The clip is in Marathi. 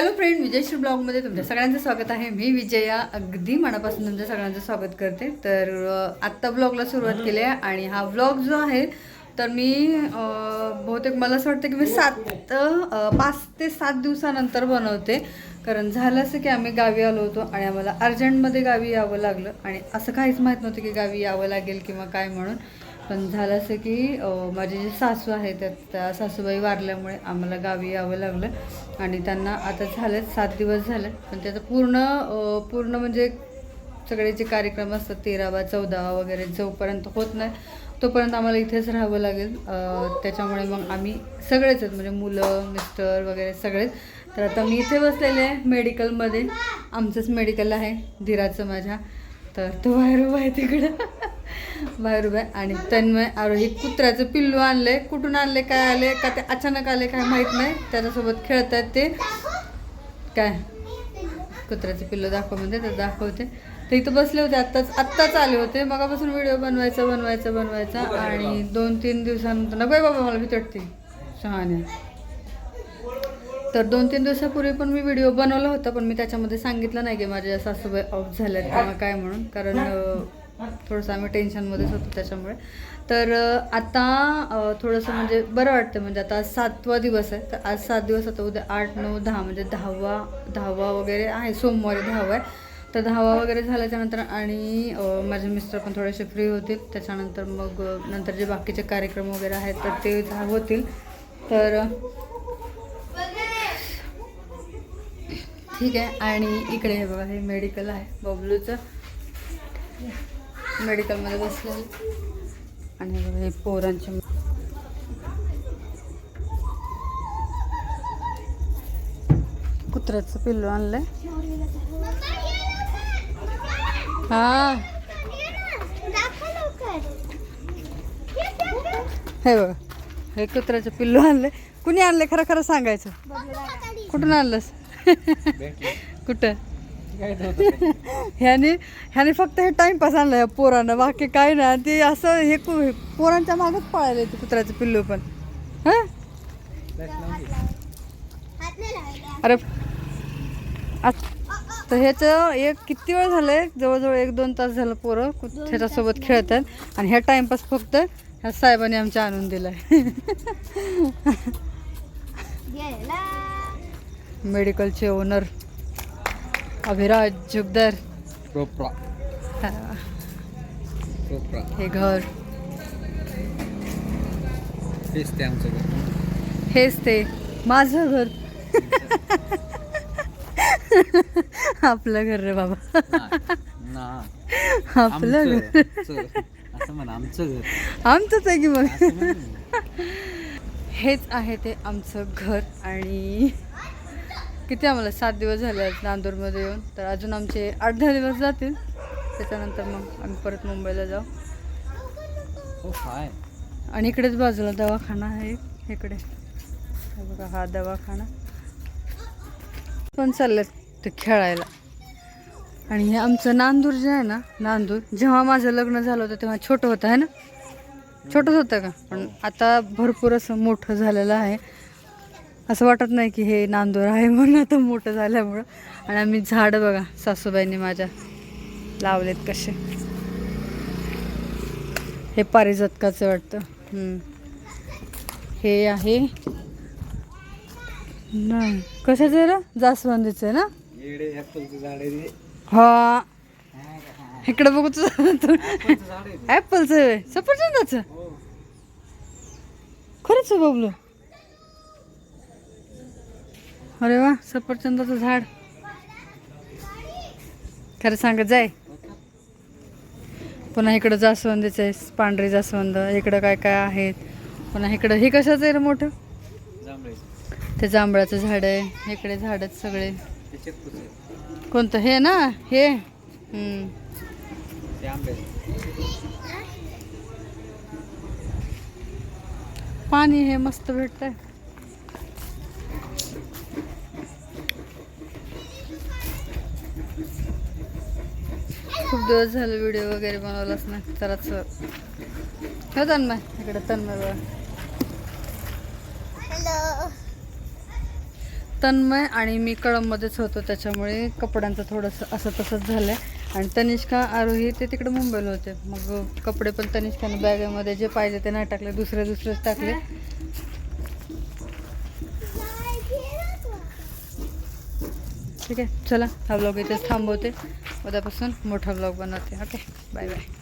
हॅलो फ्रेंड विजयश्री ब्लॉगमध्ये तुमच्या सगळ्यांचं स्वागत आहे. मी विजया अगदी मनापासून तुमच्या सगळ्यांचं स्वागत करते. तर आत्ता ब्लॉगला सुरुवात केली आहे आणि हा ब्लॉग जो आहे तर मी बहुतेक मला असं वाटतं की मी सात पाच ते सात दिवसानंतर बनवते. कारण झालं असं की आम्ही गावी आलो होतो आणि आम्हाला अर्जंटमध्ये गावी यावं लागलं. आणि असं काहीच माहीत नव्हतं की गावी यावं लागेल किंवा काय म्हणून. पण झालं असं की माझे जे सासू आहेत त्या त्या सासूबाई वारल्यामुळे आम्हाला गावी यावं लागलं. आणि त्यांना आता झालेत सात दिवस झाले पण त्याचं पूर्ण पूर्ण म्हणजे सगळे जे कार्यक्रम असतात तेरावा चौदावा वगैरे जोपर्यंत होत नाही तोपर्यंत आम्हाला इथेच राहावं लागेल. त्याच्यामुळे मग आम्ही सगळेच आहेत म्हणजे मुलं मिस्टर वगैरे सगळेच. तर आता मी इथे बसलेले आहे मेडिकलमध्ये. आमचंच मेडिकल आहे धीराचं माझ्या. तर तो बाहेर उभा आहे तिकडं. बाहेर उभा आहे. आणि तन्मय आरोही कुत्र्याचं पिल्लू आणलंय. कुठून आणले काय आले का ते अचानक आले काय माहीत नाही. त्याच्यासोबत खेळत आहेत ते. काय? कुत्र्याचं पिल्लू दाखव म्हणजे तर दाखवते. तर इथं बसले होते आत्ताच. आत्ताच आले होते. मगापासून व्हिडिओ बनवायचा बनवायचा बनवायचा. आणि दोन तीन दिवसानंतर नको बाबा मला भीती वाटते. शहाणे तर दोन तीन दिवसापूर्वी पण मी व्हिडिओ बनवला होता पण मी त्याच्यामध्ये सांगितलं नाही की माझ्या सासूबाई ऑफ झाल्यात किंवा काय म्हणून. कारण थोडंसं आम्ही टेन्शनमध्येच होतो त्याच्यामुळे. तर आता थोडंसं म्हणजे बरं वाटतं म्हणजे आता आज सातवा दिवस आहे. तर आज सात दिवस आता उद्या आठ नऊ दहा म्हणजे दहावा दहावा वगैरे आहे सोमवारी दहावा आहे. तर दहावा वगैरे झाल्याच्यानंतर आणि माझे मिस्टर पण थोडेसे फ्री होतील. त्याच्यानंतर मग नंतर जे बाकीचे कार्यक्रम वगैरे आहेत तर ते होतील. तर ठीक आहे. आणि इकडे हे बघा हे मेडिकल आहे बबलूचं. मेडिकलमध्ये बसलेलं. आणि बघा हे पोरांचे कुत्र्याचं पिल्लू आणलंय. हा. हे बघा हे कुत्र्याचं पिल्लू आणलंय. कुणी आणलंय? खरं खरं सांगायचं. कुठून आणलंस? कुठं? ह्याने ह्याने फक्त हे टाइमपास आणलं या पोरानं. बाकी काय नाही. आणि ते असं हे कु- हे पोरांच्या मागच पळायला ते कुत्र्याचं पिल्लू पण. हां? अरे तर ह्याचं एक किती वेळ झालंय? जवळजवळ एक दोन तास झालं पोरं ह्याच्यासोबत खेळतात. आणि ह्या टाइमपास फक्त ह्या साहेबांनी आमच्या आणून दिलाय. मेडिकलचे ओनर अभिराज जुगदर. हा, घर. तेच ते आमचं घर. हेच ते. माझं घर. आपलं घर रे बाबा. ना आपलं घर. आमचं घर. आमचंच आहे की मग. हेच आहे ते आमचं घर आणि किती आम्हाला सात दिवस झाले आहेत नांदूरमध्ये येऊन. तर अजून आमचे आठ दहा दिवस जातील. त्याच्यानंतर मग आम्ही परत मुंबईला जाऊ. हाय. आणि इकडेच बाजूला दवाखाना आहे इकडे. बघा हा दवाखाना. पण चाललेत ते खेळायला. आणि हे आमचं नांदूर जे आहे ना नांदूर जेव्हा माझं लग्न झालं होतं तेव्हा छोटं होतं आहे ना? छोटंच होतं का? पण आता भरपूर असं मोठं झालेलं आहे. असं वाटत नाही की हे नांदूर आहे म्हणून आता मोठं झाल्यामुळं. आणि आम्ही झाडं बघा सासूबाईंनी माझ्या लावलेत कसे. हे पारिजातकाचं वाटतं. हे आहे. नाही. कशाचं आहे ना जास्वंदीचं आहे ना. हा. इकडे बघू तुझं. ॲपलचं सफरचंदाचं? हो. खरंच आहे बबलू. अरे वा सफरचंदाचं झाड. खरं सांगत जाय. पुन्हा इकडं जास्वंदीचं आहे पांढरी जास्वंद इकडं काय काय आहेत. पुन्हा इकडं हे कशाचं आहे रे मोठं. ते जांभळाचं झाड आहे इकडे झाड आहेत सगळे. कोणतं? हे ना हे. पाणी हे मस्त भेटतंय. खूप दिवस झाले व्हिडिओ वगैरे बनवलाच नाही. तरच हो तन्मय इकडे तन्मय बघा. तन्मय आणि मी कळममध्येच होतो त्याच्यामुळे कपड्यांचं थोडंसं असं तसंच झालं आहे आणि तनिष्का आरोही ते तिकडे मुंबईला होते. मग कपडे पण तनिष्काने बॅगेमध्ये जे पाहिजे ते नाही टाकले दुसरे दुसरेच टाकले. ठीक आहे चला हा ब्लॉग इथेच थांबवते. उद्यापासून मोठा ब्लॉग बनवते. Okay bye bye